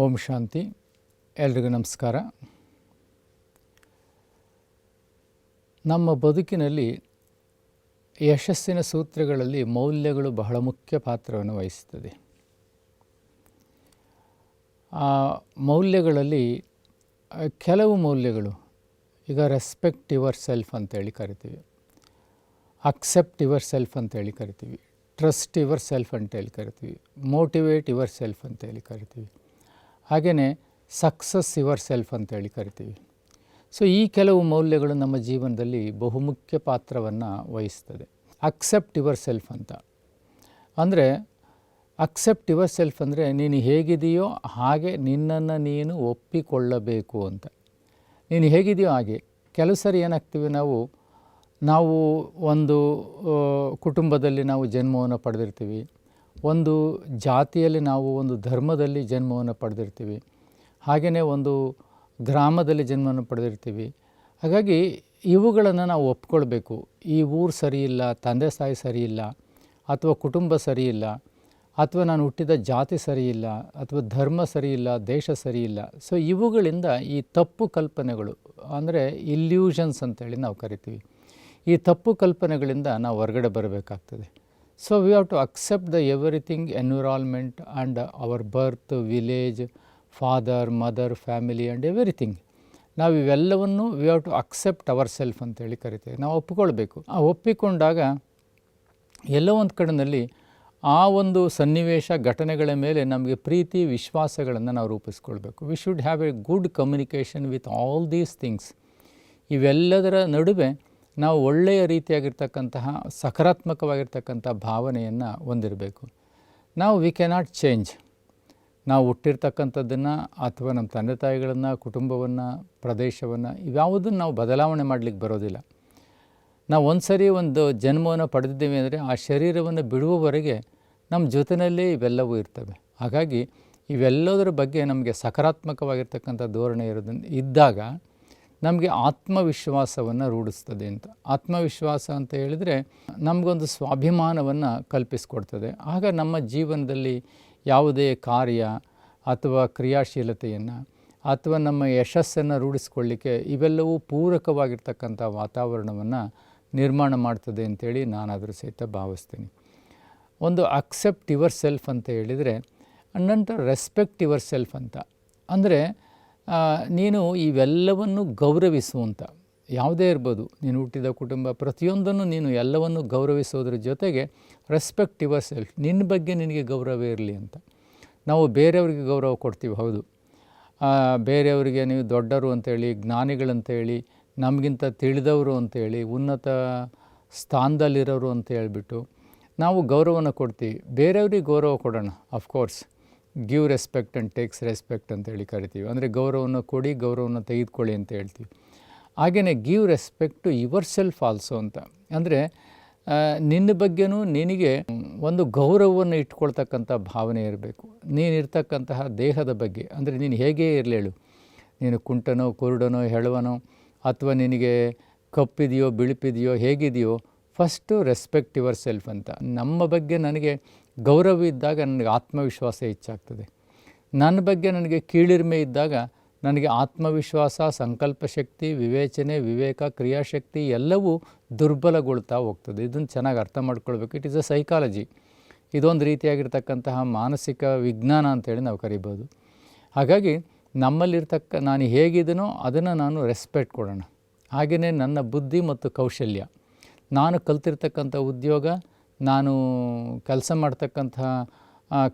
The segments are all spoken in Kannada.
ಓಂ ಶಾಂತಿ, ಎಲ್ರಿಗೂ ನಮಸ್ಕಾರ. ನಮ್ಮ ಬದುಕಿನಲ್ಲಿ ಯಶಸ್ಸಿನ ಸೂತ್ರಗಳಲ್ಲಿ ಮೌಲ್ಯಗಳು ಬಹಳ ಮುಖ್ಯ ಪಾತ್ರವನ್ನು ವಹಿಸುತ್ತದೆ. ಆ ಮೌಲ್ಯಗಳಲ್ಲಿ ಕೆಲವು ಮೌಲ್ಯಗಳು, ಈಗ ರೆಸ್ಪೆಕ್ಟ್ ಯುವರ್ ಸೆಲ್ಫ್ ಅಂತೇಳಿ ಕರಿತೀವಿ. ಅಕ್ಸೆಪ್ಟ್ ಯುವರ್ ಸೆಲ್ಫ್ ಅಂತೇಳಿ ಕರಿತೀವಿ. ಟ್ರಸ್ಟ್ ಯುವರ್ ಸೆಲ್ಫ್ ಅಂತೇಳಿ ಕರಿತೀವಿ. ಮೋಟಿವೇಟ್ ಯುವರ್ ಸೆಲ್ಫ್ ಅಂತೇಳಿ ಕರಿತೀವಿ. ಹಾಗೆಯೇ ಸಕ್ಸಸ್ ಯುವರ್ ಸೆಲ್ಫ್ ಅಂತೇಳಿ ಕರಿತೀವಿ. ಸೊ ಈ ಕೆಲವು ಮೌಲ್ಯಗಳು ನಮ್ಮ ಜೀವನದಲ್ಲಿ ಬಹುಮುಖ್ಯ ಪಾತ್ರವನ್ನು ವಹಿಸ್ತದೆ. ಅಕ್ಸೆಪ್ಟ್ ಯುವರ್ ಸೆಲ್ಫ್ ಅಂತ. ಅಂದರೆ ಅಕ್ಸೆಪ್ಟ್ ಯುವರ್ ಸೆಲ್ಫ್ ಅಂದರೆ ನೀನು ಹೇಗಿದೆಯೋ ಹಾಗೆ ನಿನ್ನನ್ನು ನೀನು ಒಪ್ಪಿಕೊಳ್ಳಬೇಕು ಅಂತ. ನೀನು ಹೇಗಿದೆಯೋ ಹಾಗೆ. ಕೆಲವು ಸರಿ ಏನಾಗ್ತೀವಿ ನಾವು ನಾವು ಒಂದು ಕುಟುಂಬದಲ್ಲಿ ನಾವು ಜನ್ಮವನ್ನು ಪಡೆದಿರ್ತೀವಿ. ಒಂದು ಜಾತಿಯಲ್ಲಿ ನಾವು ಒಂದು ಧರ್ಮದಲ್ಲಿ ಜನ್ಮವನ್ನು ಪಡೆದಿರ್ತೀವಿ. ಹಾಗೆಯೇ ಒಂದು ಗ್ರಾಮದಲ್ಲಿ ಜನ್ಮವನ್ನು ಪಡೆದಿರ್ತೀವಿ. ಹಾಗಾಗಿ ಇವುಗಳನ್ನು ನಾವು ಒಪ್ಕೊಳ್ಬೇಕು. ಈ ಊರು ಸರಿಯಿಲ್ಲ, ತಂದೆ ತಾಯಿ ಸರಿಯಿಲ್ಲ, ಅಥವಾ ಕುಟುಂಬ ಸರಿಯಿಲ್ಲ, ಅಥವಾ ನಾನು ಹುಟ್ಟಿದ ಜಾತಿ ಸರಿಯಿಲ್ಲ, ಅಥವಾ ಧರ್ಮ ಸರಿಯಿಲ್ಲ, ದೇಶ ಸರಿಯಿಲ್ಲ. ಸೊ ಇವುಗಳಿಂದ ಈ ತಪ್ಪು ಕಲ್ಪನೆಗಳು, ಅಂದರೆ ಇಲ್ಯೂಷನ್ಸ್ ಅಂತೇಳಿ ನಾವು ಕರಿತೀವಿ. ಈ ತಪ್ಪು ಕಲ್ಪನೆಗಳಿಂದ ನಾವು ಹೊರಗಡೆ ಬರಬೇಕಾಗ್ತದೆ. So we have to accept the everything environment and our birth village father mother family and everything ನಾವು ಇವೆಲ್ಲವನ್ನು we have to accept our self ಅಂತೇಳಿ ಕರಿತೇವೆ. ನಾವು ಒಪ್ಪಿಕೊಳ್ಬೇಕು. ಆ ಒಪ್ಪಿಕೊಂಡಾಗ ಎಲ್ಲೋ ಒಂದು ಕಡೆಯಲ್ಲಿ ಆ ಒಂದು ಸನ್ನಿವೇಶ ಘಟನೆಗಳ ಮೇಲೆ ನಮಗೆ ಪ್ರೀತಿ, ವಿಶ್ವಾಸಗಳನ್ನು ನಾವು ರೂಪಿಸ್ಕೊಳ್ಬೇಕು. We should have a good communication with all these things ಇವೆಲ್ಲದರ ನಡುವೆ ನಾವು ಒಳ್ಳೆಯ ರೀತಿಯಾಗಿರ್ತಕ್ಕಂತಹ ಸಕಾರಾತ್ಮಕವಾಗಿರ್ತಕ್ಕಂಥ ಭಾವನೆಯನ್ನು ಹೊಂದಿರಬೇಕು. ನಾವು ವಿ ಕೆನಾಟ್ ಚೇಂಜ್ ನಾವು ಹುಟ್ಟಿರ್ತಕ್ಕಂಥದ್ದನ್ನು ಅಥವಾ ನಮ್ಮ ತಂದೆ ತಾಯಿಗಳನ್ನು, ಕುಟುಂಬವನ್ನು, ಪ್ರದೇಶವನ್ನು ಇವ್ಯಾವುದನ್ನು ನಾವು ಬದಲಾವಣೆ ಮಾಡಲಿಕ್ಕೆ ಬರೋದಿಲ್ಲ. ನಾವು ಒಂದು ಸರಿ ಒಂದು ಜನ್ಮವನ್ನು ಪಡೆದಿದ್ದೀವಿ ಅಂದರೆ ಆ ಶರೀರವನ್ನು ಬಿಡುವವರೆಗೆ ನಮ್ಮ ಜೊತೆಯಲ್ಲೇ ಇವೆಲ್ಲವೂ ಇರ್ತವೆ. ಹಾಗಾಗಿ ಇವೆಲ್ಲದರ ಬಗ್ಗೆ ನಮಗೆ ಸಕಾರಾತ್ಮಕವಾಗಿರ್ತಕ್ಕಂಥ ಧೋರಣೆ ಇರೋದನ್ನು ಇದ್ದಾಗ ನಮಗೆ ಆತ್ಮವಿಶ್ವಾಸವನ್ನು ರೂಢಿಸ್ತದೆ ಅಂತ. ಆತ್ಮವಿಶ್ವಾಸ ಅಂತ ಹೇಳಿದರೆ ನಮಗೊಂದು ಸ್ವಾಭಿಮಾನವನ್ನು ಕಲ್ಪಿಸಿಕೊಡ್ತದೆ. ಆಗ ನಮ್ಮ ಜೀವನದಲ್ಲಿ ಯಾವುದೇ ಕಾರ್ಯ ಅಥವಾ ಕ್ರಿಯಾಶೀಲತೆಯನ್ನು ಅಥವಾ ನಮ್ಮ ಯಶಸ್ಸನ್ನು ರೂಢಿಸ್ಕೊಳ್ಳಿಕ್ಕೆ ಇವೆಲ್ಲವೂ ಪೂರಕವಾಗಿರ್ತಕ್ಕಂಥ ವಾತಾವರಣವನ್ನು ನಿರ್ಮಾಣ ಮಾಡ್ತದೆ ಅಂತೇಳಿ ನಾನಾದರೂ ಸಹಿತ ಭಾವಿಸ್ತೀನಿ. ಒಂದು ಅಕ್ಸೆಪ್ಟ್ ಯುವರ್ ಸೆಲ್ಫ್ ಅಂತ ಹೇಳಿದರೆ, ನಂತರ ರೆಸ್ಪೆಕ್ಟ್ ಯುವರ್ ಸೆಲ್ಫ್ ಅಂತ. ಅಂದರೆ ನೀನು ಇವೆಲ್ಲವನ್ನು ಗೌರವಿಸುವಂಥ ಯಾವುದೇ ಇರ್ಬೋದು, ನೀನು ಹುಟ್ಟಿದ ಕುಟುಂಬ, ಪ್ರತಿಯೊಂದನ್ನು ನೀನು ಎಲ್ಲವನ್ನು ಗೌರವಿಸೋದ್ರ ಜೊತೆಗೆ ರೆಸ್ಪೆಕ್ಟ್ ಯುವರ್ ಸೆಲ್ಫ್ ನಿನ್ನ ಬಗ್ಗೆ ನಿನಗೆ ಗೌರವ ಇರಲಿ ಅಂತ. ನಾವು ಬೇರೆಯವರಿಗೆ ಗೌರವ ಕೊಡ್ತೀವಿ, ಹೌದು. ಬೇರೆಯವರಿಗೆ ನೀವು ದೊಡ್ಡವರು ಅಂತೇಳಿ, ಜ್ಞಾನಿಗಳಂತೇಳಿ, ನಮಗಿಂತ ತಿಳಿದವರು ಅಂತೇಳಿ, ಉನ್ನತ ಸ್ಥಾನದಲ್ಲಿರೋರು ಅಂತ ಹೇಳಿಬಿಟ್ಟು ನಾವು ಗೌರವನ ಕೊಡ್ತೀವಿ. ಬೇರೆಯವ್ರಿಗೆ ಗೌರವ ಕೊಡೋಣ of course give respect and takes respect ಅಂತೇಳಿ ಕರಿತೀವಿ. ಅಂದರೆ ಗೌರವವನ್ನು ಕೊಡಿ, ಗೌರವವನ್ನು ತೆಗೆದುಕೊಳ್ಳಿ ಅಂತ ಹೇಳ್ತೀವಿ. ಹಾಗೆಯೇ give respect to your self also ಅಂತ. ಅಂದರೆ ನಿನ್ನ ಬಗ್ಗೆನೂ ನಿನಗೆ ಒಂದು ಗೌರವವನ್ನು ಇಟ್ಕೊಳ್ತಕ್ಕಂಥ ಭಾವನೆ ಇರಬೇಕು. ನೀನಿರ್ತಕ್ಕಂತಹ ದೇಹದ ಬಗ್ಗೆ, ಅಂದರೆ ನೀನು ಹೇಗೆ ಇರಲಿ ಹೇಳು. ನೀನು ಕುಂಟನೋ, ಕುರುಡನೋ, ಹೆಳವನೋ, ಅಥವಾ ನಿನಗೆ ಕಪ್ಪಿದೆಯೋ, ಬಿಳುಪಿದೆಯೋ, ಹೇಗಿದೆಯೋ ಫಸ್ಟು ರೆಸ್ಪೆಕ್ಟ್ ಯುವರ್ ಸೆಲ್ಫ್ ಅಂತ. ನಮ್ಮ ಬಗ್ಗೆ ನನಗೆ ಗೌರವ ಇದ್ದಾಗ ನನಗೆ ಆತ್ಮವಿಶ್ವಾಸ ಹೆಚ್ಚಾಗ್ತದೆ. ನನ್ನ ಬಗ್ಗೆ ನನಗೆ ಕೀಳಿರಿಮೆ ಇದ್ದಾಗ ನನಗೆ ಆತ್ಮವಿಶ್ವಾಸ, ಸಂಕಲ್ಪ ಶಕ್ತಿ, ವಿವೇಚನೆ, ವಿವೇಕ, ಕ್ರಿಯಾಶಕ್ತಿ ಎಲ್ಲವೂ ದುರ್ಬಲಗೊಳ್ತಾ ಹೋಗ್ತದೆ. ಇದನ್ನು ಚೆನ್ನಾಗಿ ಅರ್ಥ ಮಾಡ್ಕೊಳ್ಬೇಕು. ಇಟ್ ಈಸ್ ಅ ಸೈಕಾಲಜಿ ಇದೊಂದು ರೀತಿಯಾಗಿರ್ತಕ್ಕಂತಹ ಮಾನಸಿಕ ವಿಜ್ಞಾನ ಅಂತೇಳಿ ನಾವು ಕರಿಬೋದು. ಹಾಗಾಗಿ ನಮ್ಮಲ್ಲಿರ್ತಕ್ಕ ನಾನು ಹೇಗಿದ್ದೀನೋ ಅದನ್ನು ನಾನು ರೆಸ್ಪೆಕ್ಟ್ ಕೊಡೋಣ. ಹಾಗೆಯೇ ನನ್ನ ಬುದ್ಧಿ ಮತ್ತು ಕೌಶಲ್ಯ. ನಾನು ಕಲ್ತಿರ್ತಕ್ಕಂಥ ಉದ್ಯೋಗ ನಾನು ಕೆಲಸ ಮಾಡ್ತಕ್ಕಂಥ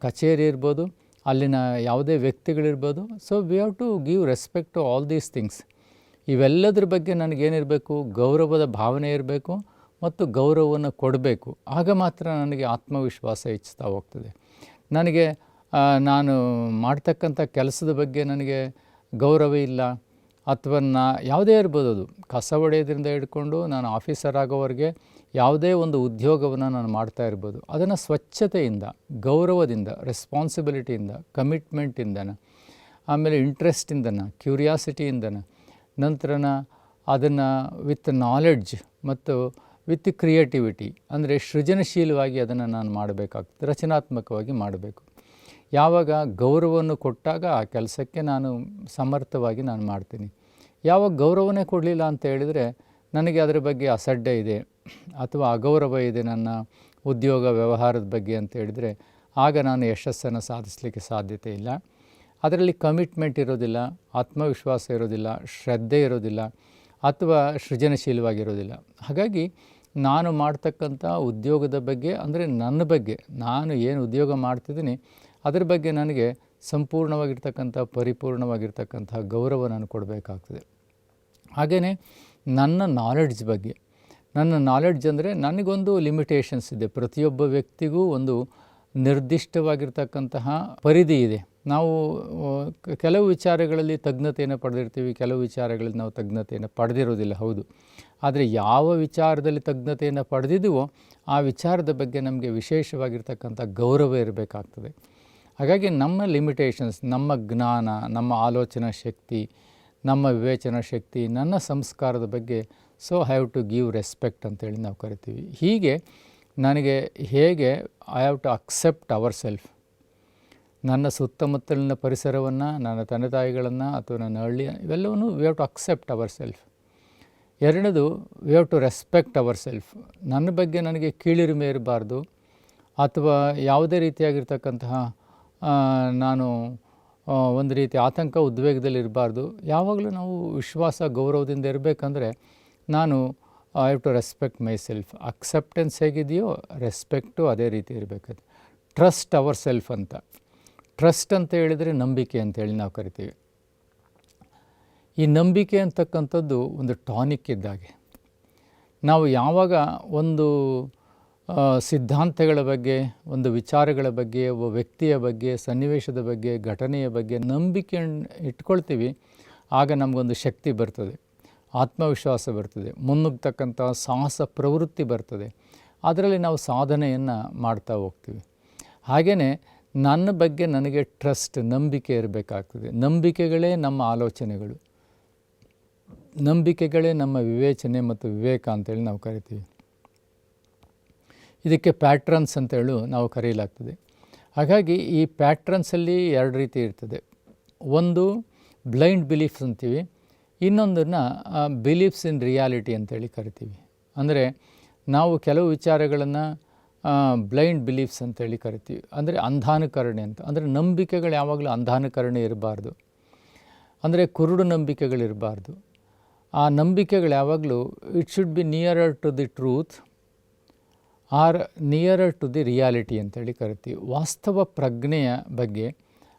ಕಚೇರಿ ಇರ್ಬೋದು, ಅಲ್ಲಿನ ಯಾವುದೇ ವ್ಯಕ್ತಿಗಳಿರ್ಬೋದು. So we have to give respect to all these things ಇವೆಲ್ಲದ್ರ ಬಗ್ಗೆ ನನಗೇನಿರಬೇಕು? ಗೌರವದ ಭಾವನೆ ಇರಬೇಕು ಮತ್ತು ಗೌರವವನ್ನು ಕೊಡಬೇಕು. ಆಗ ಮಾತ್ರ ನನಗೆ ಆತ್ಮವಿಶ್ವಾಸ ಹೆಚ್ಚುತ್ತಾ ಹೋಗ್ತದೆ. ನನಗೆ ನಾನು ಮಾಡ್ತಕ್ಕಂಥ ಕೆಲಸದ ಬಗ್ಗೆ ನನಗೆ ಗೌರವ ಇಲ್ಲ. ಅಥವಾ ನಾ, ಯಾವುದೇ ಇರ್ಬೋದು ಅದು. ಕಸ ಹೊಡೆಯೋದ್ರಿಂದ ಹಿಡ್ಕೊಂಡು ನಾನು ಆಫೀಸರ್ ಆಗೋವರೆಗೆ ಯಾವುದೇ ಒಂದು ಉದ್ಯೋಗವನ್ನು ನಾನು ಮಾಡ್ತಾ ಇರ್ಬೋದು, ಅದನ್ನು ಸ್ವಚ್ಛತೆಯಿಂದ, ಗೌರವದಿಂದ ರೆಸ್ಪಾನ್ಸಿಬಿಲಿಟಿಯಿಂದ ಕಮಿಟ್ಮೆಂಟಿಂದನ ಆಮೇಲೆ ಇಂಟ್ರೆಸ್ಟಿಂದನ ಕ್ಯೂರಿಯಾಸಿಟಿಯಿಂದನ ನಂತರನ ಅದನ್ನು ವಿತ್ ನಾಲೆಡ್ಜ್ ಮತ್ತು ವಿತ್ ಕ್ರಿಯೇಟಿವಿಟಿ ಅಂದರೆ ಸೃಜನಶೀಲವಾಗಿ ಅದನ್ನು ನಾನು ಮಾಡಬೇಕಾಗ್ತದೆ, ರಚನಾತ್ಮಕವಾಗಿ ಮಾಡಬೇಕು. ಯಾವಾಗ ಗೌರವವನ್ನು ಕೊಟ್ಟಾಗ ಆ ಕೆಲಸಕ್ಕೆ ನಾನು ಸಮರ್ಥವಾಗಿ ನಾನು ಮಾಡ್ತೀನಿ. ಯಾವಾಗ ಗೌರವನೇ ಕೊಡಲಿಲ್ಲ ಅಂತ ಹೇಳಿದರೆ ನನಗೆ ಅದರ ಬಗ್ಗೆ ಅಸಡ್ಡೆ ಇದೆ ಅಥವಾ ಅಗೌರವ ಇದೆ ನನ್ನ ಉದ್ಯೋಗ ವ್ಯವಹಾರದ ಬಗ್ಗೆ ಅಂತ ಹೇಳಿದರೆ ಆಗ ನಾನು ಯಶಸ್ಸನ್ನು ಸಾಧಿಸಲಿಕ್ಕೆ ಸಾಧ್ಯತೆ ಇಲ್ಲ. ಅದರಲ್ಲಿ ಕಮಿಟ್ಮೆಂಟ್ ಇರೋದಿಲ್ಲ, ಆತ್ಮವಿಶ್ವಾಸ ಇರೋದಿಲ್ಲ, ಶ್ರದ್ಧೆ ಇರೋದಿಲ್ಲ ಅಥವಾ ಸೃಜನಶೀಲವಾಗಿರೋದಿಲ್ಲ. ಹಾಗಾಗಿ ನಾನು ಮಾಡ್ತಕ್ಕಂಥ ಉದ್ಯೋಗದ ಬಗ್ಗೆ ಅಂದರೆ ನನ್ನ ಬಗ್ಗೆ, ನಾನು ಏನು ಉದ್ಯೋಗ ಮಾಡ್ತಿದ್ದೀನಿ ಅದರ ಬಗ್ಗೆ ನನಗೆ ಸಂಪೂರ್ಣವಾಗಿರ್ತಕ್ಕಂಥ, ಪರಿಪೂರ್ಣವಾಗಿರ್ತಕ್ಕಂಥ ಗೌರವ ನಾನು ಕೊಡಬೇಕಾಗ್ತದೆ. ಹಾಗೆಯೇ ನನ್ನ ನಾಲೆಡ್ಜ್ ಬಗ್ಗೆ. ನನ್ನ ನಾಲೆಡ್ಜ್ ಅಂದರೆ ನನಗೊಂದು ಲಿಮಿಟೇಷನ್ಸ್ ಇದೆ. ಪ್ರತಿಯೊಬ್ಬ ವ್ಯಕ್ತಿಗೂ ಒಂದು ನಿರ್ದಿಷ್ಟವಾಗಿರ್ತಕ್ಕಂತಹ ಪರಿಧಿ ಇದೆ. ನಾವು ಕೆಲವು ವಿಚಾರಗಳಲ್ಲಿ ತಜ್ಞತೆಯನ್ನು ಪಡೆದಿರ್ತೀವಿ, ಕೆಲವು ವಿಚಾರಗಳಲ್ಲಿ ನಾವು ತಜ್ಞತೆಯನ್ನು ಪಡೆದಿರೋದಿಲ್ಲ ಹೌದು. ಆದರೆ ಯಾವ ವಿಚಾರದಲ್ಲಿ ತಜ್ಞತೆಯನ್ನು ಪಡೆದಿದ್ದೀವೋ ಆ ವಿಚಾರದ ಬಗ್ಗೆ ನಮಗೆ ವಿಶೇಷವಾಗಿರ್ತಕ್ಕಂಥ ಗೌರವ ಇರಬೇಕಾಗ್ತದೆ. ಹಾಗಾಗಿ ನಮ್ಮ ಲಿಮಿಟೇಷನ್ಸ್ ನಮ್ಮ ಜ್ಞಾನ, ನಮ್ಮ ಆಲೋಚನಾ ಶಕ್ತಿ ನಮ್ಮ ವಿವೇಚನಾ ಶಕ್ತಿ, ನನ್ನ ಸಂಸ್ಕಾರದ ಬಗ್ಗೆ so have to give respect ಅಂತೇಳಿ ನಾವು ಕರಿತೀವಿ. ಹೀಗೆ ನನಗೆ ಹೇಗೆ I have to accept our self ನನ್ನ ಸುತ್ತಮುತ್ತಲಿನ ಪರಿಸರವನ್ನು, ನನ್ನ ತಂದೆ ತಾಯಿಗಳನ್ನು ಅಥವಾ ನನ್ನ ಹಳ್ಳಿ ಇವೆಲ್ಲವನ್ನು we have to accept our self ಎರಡನೇದು we have to respect our self ನನ್ನ ಬಗ್ಗೆ ನನಗೆ ಕೀಳಿರಿಮೆ ಇರಬಾರ್ದು. ಅಥವಾ ಯಾವುದೇ ರೀತಿಯಾಗಿರ್ತಕ್ಕಂತಹ ನಾನು ಒಂದು ರೀತಿ ಆತಂಕ ಉದ್ವೇಗದಲ್ಲಿ ಇರಬಾರ್ದು. ಯಾವಾಗಲೂ ನಾವು ವಿಶ್ವಾಸ, ಗೌರವದಿಂದ ಇರಬೇಕಂದ್ರೆ ನಾನು I have to respect myself acceptance ಹೇಗಿದೆಯೋ ರೆಸ್ಪೆಕ್ಟು ಅದೇ ರೀತಿ ಇರಬೇಕು ಟ್ರಸ್ಟ್ ಅವರ್ ಸೆಲ್ಫ್ ಅಂತ. ಟ್ರಸ್ಟ್ ಅಂತ ಹೇಳಿದರೆ ನಂಬಿಕೆ ಅಂತೇಳಿ ನಾವು ಕರಿತೀವಿ. ಈ ನಂಬಿಕೆ ಅಂತಕ್ಕಂಥದ್ದು ಒಂದು ಟಾನಿಕ್ ಇದ್ದಾಗೆ. ನಾವು ಯಾವಾಗ ಒಂದು ಸಿದ್ಧಾಂತಗಳ ಬಗ್ಗೆ, ಒಂದು ವಿಚಾರಗಳ ಬಗ್ಗೆ, ಒಬ್ಬ ವ್ಯಕ್ತಿಯ ಬಗ್ಗೆ, ಸನ್ನಿವೇಶದ ಬಗ್ಗೆ, ಘಟನೆಯ ಬಗ್ಗೆ ನಂಬಿಕೆ ಇಟ್ಕೊಳ್ತೀವಿ, ಆಗ ನಮಗೊಂದು ಶಕ್ತಿ ಬರ್ತದೆ, ಆತ್ಮವಿಶ್ವಾಸ ಬರ್ತದೆ, ಮುನ್ನುಗ್ತಕ್ಕಂಥ ಸಾಹಸ ಪ್ರವೃತ್ತಿ ಬರ್ತದೆ, ಅದರಲ್ಲಿ ನಾವು ಸಾಧನೆಯನ್ನು ಮಾಡ್ತಾ ಹೋಗ್ತೀವಿ. ಹಾಗೆಯೇ ನನ್ನ ಬಗ್ಗೆ ನನಗೆ ಟ್ರಸ್ಟ್ ನಂಬಿಕೆ ಇರಬೇಕಾಗ್ತದೆ. ನಂಬಿಕೆಗಳೇ ನಮ್ಮ ಆಲೋಚನೆಗಳು. ನಂಬಿಕೆಗಳೇ ನಮ್ಮ ವಿವೇಚನೆ ಮತ್ತು ವಿವೇಕ ಅಂತೇಳಿ ನಾವು ಕರಿತೀವಿ. ಇದಕ್ಕೆ ಪ್ಯಾಟ್ರನ್ಸ್ ಅಂತೇಳು ನಾವು ಕರೆಯಲಾಗ್ತದೆ. ಹಾಗಾಗಿ ಈ ಪ್ಯಾಟ್ರನ್ಸಲ್ಲಿ ಎರಡು ರೀತಿ ಇರ್ತದೆ. ಒಂದು ಬ್ಲೈಂಡ್ ಬಿಲೀಫ್ಸ್ ಅಂತೀವಿ, ಇನ್ನೊಂದನ್ನು ಬಿಲೀಫ್ಸ್ ಇನ್ ರಿಯಾಲಿಟಿ ಅಂತೇಳಿ ಕರಿತೀವಿ. ಅಂದರೆ ನಾವು ಕೆಲವು ವಿಚಾರಗಳನ್ನು ಬ್ಲೈಂಡ್ ಬಿಲೀಫ್ಸ್ ಅಂತೇಳಿ ಕರಿತೀವಿ. ಅಂದರೆ ಅಂಧಾನುಕರಣೆ ಅಂತ. ಅಂದರೆ ನಂಬಿಕೆಗಳು ಯಾವಾಗಲೂ ಅಂಧಾನುಕರಣೆ ಇರಬಾರ್ದು. ಅಂದರೆ ಕುರುಡು ನಂಬಿಕೆಗಳಿರಬಾರ್ದು. ಆ ನಂಬಿಕೆಗಳು ಯಾವಾಗಲೂ it should be nearer to the truth or near to the reality ಅಂತೇಳಿ ಕರಿತೀವಿ. ವಾಸ್ತವ ಪ್ರಜ್ಞೆಯ ಬಗ್ಗೆ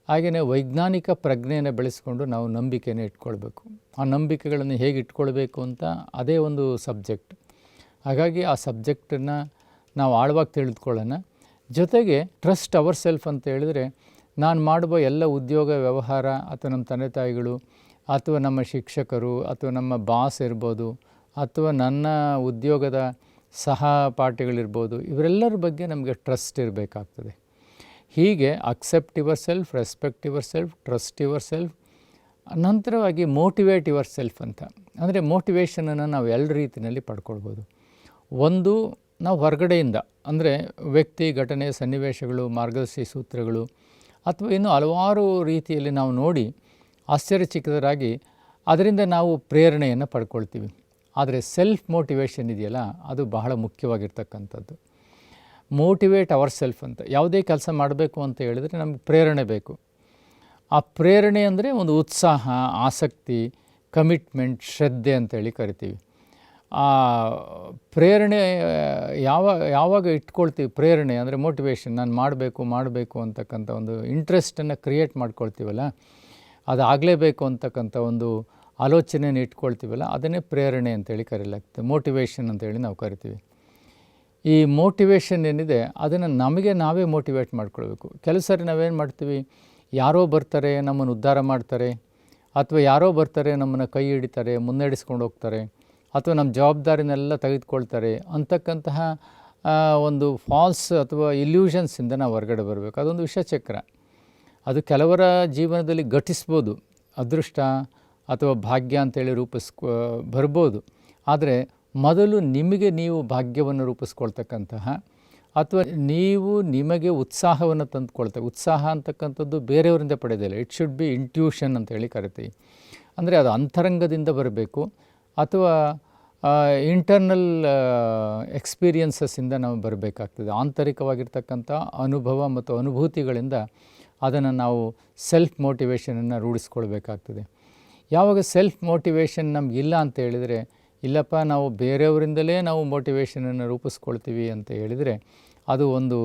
ಹಾಗೆಯೇ ವೈಜ್ಞಾನಿಕ ಪ್ರಜ್ಞೆಯನ್ನು ಬೆಳೆಸ್ಕೊಂಡು ನಾವು ನಂಬಿಕೆಯನ್ನು ಇಟ್ಕೊಳ್ಬೇಕು. ಆ ನಂಬಿಕೆಗಳನ್ನು ಹೇಗೆ ಇಟ್ಕೊಳ್ಬೇಕು ಅಂತ ಅದೇ ಒಂದು ಸಬ್ಜೆಕ್ಟ್. ಹಾಗಾಗಿ ಆ ಸಬ್ಜೆಕ್ಟನ್ನು ನಾವು ಆಳವಾಗಿ ತಿಳಿದುಕೊಳ್ಳೋಣ. ಜೊತೆಗೆ ಟ್ರಸ್ಟ್ ಅವರ್ ಸೆಲ್ಫ್ ಅಂತ ಹೇಳಿದರೆ, ನಾನು ಮಾಡುವ ಎಲ್ಲ ಉದ್ಯೋಗ ವ್ಯವಹಾರ ಅಥವಾ ನಮ್ಮ ತಂದೆ ತಾಯಿಗಳು, ಅಥವಾ ನಮ್ಮ ಶಿಕ್ಷಕರು, ಅಥವಾ ನಮ್ಮ ಬಾಸ್ ಇರ್ಬೋದು, ಅಥವಾ ನನ್ನ ಉದ್ಯೋಗದ ಸಹಪಾಠಿಗಳಿರ್ಬೋದು, ಇವರೆಲ್ಲರ ಬಗ್ಗೆ ನಮಗೆ ಟ್ರಸ್ಟ್ ಇರಬೇಕಾಗ್ತದೆ. ಹೀಗೆ accept yourself respect yourself trust yourself ನಂತರವಾಗಿ motivate your self ಅಂತ. ಅಂದರೆ ಮೋಟಿವೇಶನನ್ನು ನಾವು ಎರಡು ರೀತಿಯಲ್ಲಿ ಪಡ್ಕೊಳ್ಬೋದು. ಒಂದು, ನಾವು ಹೊರಗಡೆಯಿಂದ, ಅಂದರೆ ವ್ಯಕ್ತಿ, ಘಟನೆ, ಸನ್ನಿವೇಶಗಳು, ಮಾರ್ಗದರ್ಶಿ ಸೂತ್ರಗಳು, ಅಥವಾ ಇನ್ನೂ ಹಲವಾರು ರೀತಿಯಲ್ಲಿ ನಾವು ನೋಡಿ ಆಶ್ಚರ್ಯಚಕಿತರಾಗಿ ಅದರಿಂದ ನಾವು ಪ್ರೇರಣೆಯನ್ನು ಪಡ್ಕೊಳ್ತೀವಿ. ಆದರೆ ಸೆಲ್ಫ್ ಮೋಟಿವೇಶನ್ ಇದೆಯಲ್ಲ, ಅದು ಬಹಳ ಮುಖ್ಯವಾಗಿರ್ತಕ್ಕಂಥದ್ದು. ಮೋಟಿವೇಟ್ ಅವರ್ ಸೆಲ್ಫ್ ಅಂತ, ಯಾವುದೇ ಕೆಲಸ ಮಾಡಬೇಕು ಅಂತ ಹೇಳಿದರೆ ನಮಗೆ ಪ್ರೇರಣೆ ಬೇಕು. ಆ ಪ್ರೇರಣೆ ಅಂದರೆ ಒಂದು ಉತ್ಸಾಹ, ಆಸಕ್ತಿ ಕಮಿಟ್ಮೆಂಟ್ ಶ್ರದ್ಧೆ ಅಂತೇಳಿ ಕರಿತೀವಿ. ಆ ಪ್ರೇರಣೆ, ಯಾವ, ಯಾವಾಗ ಇಟ್ಕೊಳ್ತೀವಿ ಪ್ರೇರಣೆ ಅಂದರೆ ಮೋಟಿವೇಶನ್ ನಾನು ಮಾಡಬೇಕು ಮಾಡಬೇಕು ಅಂತಕ್ಕಂಥ ಒಂದು ಇಂಟ್ರೆಸ್ಟನ್ನು ಕ್ರಿಯೇಟ್ ಮಾಡ್ಕೊಳ್ತೀವಲ್ಲ ಅದು ಆಗಲೇಬೇಕು ಅಂತಕ್ಕಂಥ ಒಂದು ಆಲೋಚನೆಯನ್ನು ಇಟ್ಕೊಳ್ತೀವಲ್ಲ, ಅದನ್ನೇ ಪ್ರೇರಣೆ ಅಂತೇಳಿ ಕರೀಲಾಗ್ತದೆ ಮೋಟಿವೇಶನ್ ಅಂತೇಳಿ ನಾವು ಕರಿತೀವಿ. ಈ ಮೋಟಿವೇಶನ್ ಏನಿದೆ, ಅದನ್ನು ನಮಗೆ ನಾವೇ ಮೋಟಿವೇಟ್ ಮಾಡ್ಕೊಳ್ಬೇಕು. ಕೆಲವು ಸಾರಿ ನಾವೇನು ಮಾಡ್ತೀವಿ, ಯಾರೋ ಬರ್ತಾರೆ, ನಮ್ಮನ್ನು ಉದ್ಧಾರ ಮಾಡ್ತಾರೆ, ಅಥವಾ ಯಾರೋ ಬರ್ತಾರೆ, ನಮ್ಮನ್ನು ಕೈ ಹಿಡಿತಾರೆ, ಮುನ್ನಡೆಸ್ಕೊಂಡು ಹೋಗ್ತಾರೆ, ಅಥವಾ ನಮ್ಮ ಜವಾಬ್ದಾರಿನೆಲ್ಲ ತೆಗೆದುಕೊಳ್ತಾರೆ ಅಂತಕ್ಕಂತಹ ಒಂದು ಫಾಲ್ಸ್ ಅಥವಾ ಇಲ್ಯೂಷನ್ಸಿಂದ ನಾವು ಹೊರಗಡೆ ಬರಬೇಕು. ಅದೊಂದು ವಿಷಚಕ್ರ. ಅದು ಕೆಲವರ ಜೀವನದಲ್ಲಿ ಘಟಿಸ್ಬೋದು. ಅದೃಷ್ಟ ಅಥವಾ ಭಾಗ್ಯ ಅಂತೇಳಿ ರೂಪಿಸ್ಕೊ, ಬರ್ಬೋದು. ಆದರೆ ಮೊದಲು ನಿಮಗೆ ನೀವು ಭಾಗ್ಯವನ್ನು ರೂಪಿಸ್ಕೊಳ್ತಕ್ಕಂತಹ ಅಥವಾ ನೀವು ನಿಮಗೆ ಉತ್ಸಾಹವನ್ನು ತಂದುಕೊಳ್ತೇವೆ ಉತ್ಸಾಹ ಅಂತಕ್ಕಂಥದ್ದು ಬೇರೆಯವರಿಂದ ಪಡೆಯೋದಿಲ್ಲ ಇಟ್ ಶುಡ್ ಬಿ ಇಂಟ್ಯೂಷನ್ ಅಂತ ಹೇಳಿ ಕರಿತೀವಿ. ಅಂದರೆ ಅದು ಅಂತರಂಗದಿಂದ ಬರಬೇಕು. ಅಥವಾ ಇಂಟರ್ನಲ್ ಎಕ್ಸ್ಪೀರಿಯನ್ಸಸ್ಸಿಂದ ನಾವು ಬರಬೇಕಾಗ್ತದೆ. ಆಂತರಿಕವಾಗಿರ್ತಕ್ಕಂಥ ಅನುಭವ ಮತ್ತು ಅನುಭೂತಿಗಳಿಂದ ಅದನ್ನು ನಾವು ಸೆಲ್ಫ್ ಮೋಟಿವೇಶನನ್ನು ರೂಢಿಸ್ಕೊಳ್ಬೇಕಾಗ್ತದೆ. ಯಾವಾಗ ಸೆಲ್ಫ್ ಮೋಟಿವೇಶನ್ ನಮಗಿಲ್ಲ ಅಂತ ಹೇಳಿದರೆ ಇಲ್ಲಪ್ಪ ನಾವು ಬೇರೆಯವರಿಂದಲೇ ನಾವು ಮೋಟಿವೇಶನನ್ನು ರೂಪಿಸ್ಕೊಳ್ತೀವಿ ಅಂತ ಹೇಳಿದರೆ ಅದು ಒಂದು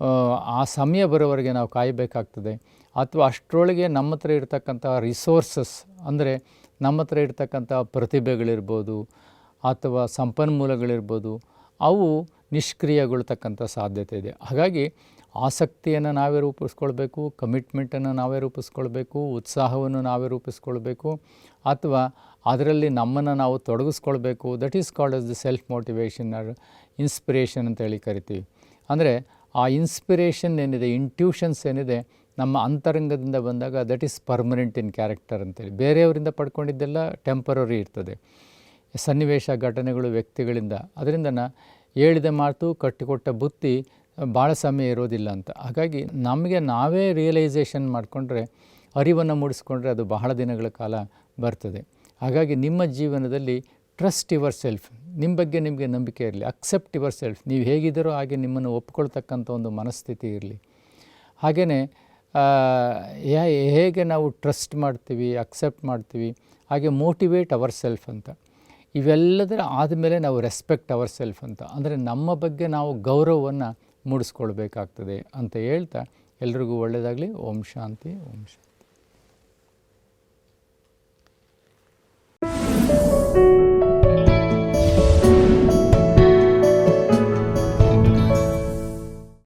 ಆ, ಸಮಯ ಬರೋವರೆಗೆ ನಾವು ಕಾಯಬೇಕಾಗ್ತದೆ. ಅಥವಾ ಅಷ್ಟರೊಳಗೆ ನಮ್ಮ ಹತ್ರ ಇರ್ತಕ್ಕಂಥ ರಿಸೋರ್ಸಸ್ ಅಂದರೆ ನಮ್ಮ ಹತ್ರ ಇರ್ತಕ್ಕಂಥ ಪ್ರತಿಭೆಗಳಿರ್ಬೋದು ಅಥವಾ ಸಂಪನ್ಮೂಲಗಳಿರ್ಬೋದು ಅವು ನಿಷ್ಕ್ರಿಯಗೊಳ್ತಕ್ಕಂಥ ಸಾಧ್ಯತೆ ಇದೆ. ಹಾಗಾಗಿ ಆಸಕ್ತಿಯನ್ನು ನಾವೇ ರೂಪಿಸ್ಕೊಳ್ಬೇಕು ಕಮಿಟ್ಮೆಂಟನ್ನು ನಾವೇ ರೂಪಿಸ್ಕೊಳ್ಬೇಕು, ಉತ್ಸಾಹವನ್ನು ನಾವೇ ರೂಪಿಸ್ಕೊಳ್ಬೇಕು ಅಥವಾ ಅದರಲ್ಲಿ ನಮ್ಮನ್ನು ನಾವು ತೊಡಗಿಸ್ಕೊಳ್ಬೇಕು. That is called as the self motivation or inspiration ಅಂತ ಹೇಳಿ ಕರಿತೀವಿ. ಅಂದರೆ ಆ ಇನ್ಸ್ಪಿರೇಷನ್ ಏನಿದೆ ಇಂಟ್ಯೂಷನ್ಸ್ ಏನಿದೆ, ನಮ್ಮ ಅಂತರಂಗದಿಂದ ಬಂದಾಗ that is permanent in character ಅಂತೇಳಿ ಬೇರೆಯವರಿಂದ ಪಡ್ಕೊಂಡಿದ್ದೆಲ್ಲ ಟೆಂಪರರಿ ಇರ್ತದೆ. ಸನ್ನಿವೇಶ ಘಟನೆಗಳು ವ್ಯಕ್ತಿಗಳಿಂದ. ಅದರಿಂದ ಹೇಳಿದ ಮಾತು ಕಟ್ಟಿಕೊಟ್ಟ ಬುತ್ತಿ ಭಾಳ ಸಮಯ ಇರೋದಿಲ್ಲ ಅಂತ. ಹಾಗಾಗಿ ನಮಗೆ ನಾವೇ ರಿಯಲೈಸೇಷನ್ ಮಾಡಿಕೊಂಡ್ರೆ, ಅರಿವನ್ನು ಮೂಡಿಸ್ಕೊಂಡ್ರೆ ಅದು ಬಹಳ ದಿನಗಳ ಕಾಲ ಬರ್ತದೆ. ಹಾಗಾಗಿ ನಿಮ್ಮ ಜೀವನದಲ್ಲಿ ಟ್ರಸ್ಟ್ ಯುವರ್ ಸೆಲ್ಫ್ ನಿಮ್ಮ ಬಗ್ಗೆ ನಿಮಗೆ ನಂಬಿಕೆ ಇರಲಿ. ಅಕ್ಸೆಪ್ಟ್ ಯುವರ್ ಸೆಲ್ಫ್ ನೀವು ಹೇಗಿದ್ದೀರೋ ಹಾಗೆ ನಿಮ್ಮನ್ನು ಒಪ್ಕೊಳ್ತಕ್ಕಂಥ ಒಂದು ಮನಸ್ಥಿತಿ ಇರಲಿ. ಹಾಗೆಯೇ ಹೇಗೆ ನಾವು ಟ್ರಸ್ಟ್ ಮಾಡ್ತೀವಿ ಅಕ್ಸೆಪ್ಟ್ ಮಾಡ್ತೀವಿ, ಹಾಗೆ ಮೋಟಿವೇಟ್ ಅವರ್ ಸೆಲ್ಫ್ ಅಂತ. ಇವೆಲ್ಲದರ ಆದಮೇಲೆ ನಾವು ರೆಸ್ಪೆಕ್ಟ್ ಅವರ್ ಸೆಲ್ಫ್ ಅಂತ. ಅಂದರೆ ನಮ್ಮ ಬಗ್ಗೆ ನಾವು ಗೌರವವನ್ನು ಮೂಡಿಸ್ಕೊಳ್ಬೇಕಾಗ್ತದೆ ಅಂತ ಹೇಳ್ತಾ ಎಲ್ರಿಗೂ ಒಳ್ಳೆಯದಾಗಲಿ. ಓಂ ಶಾಂತಿ ಓಂ ಶಾಂತಿ.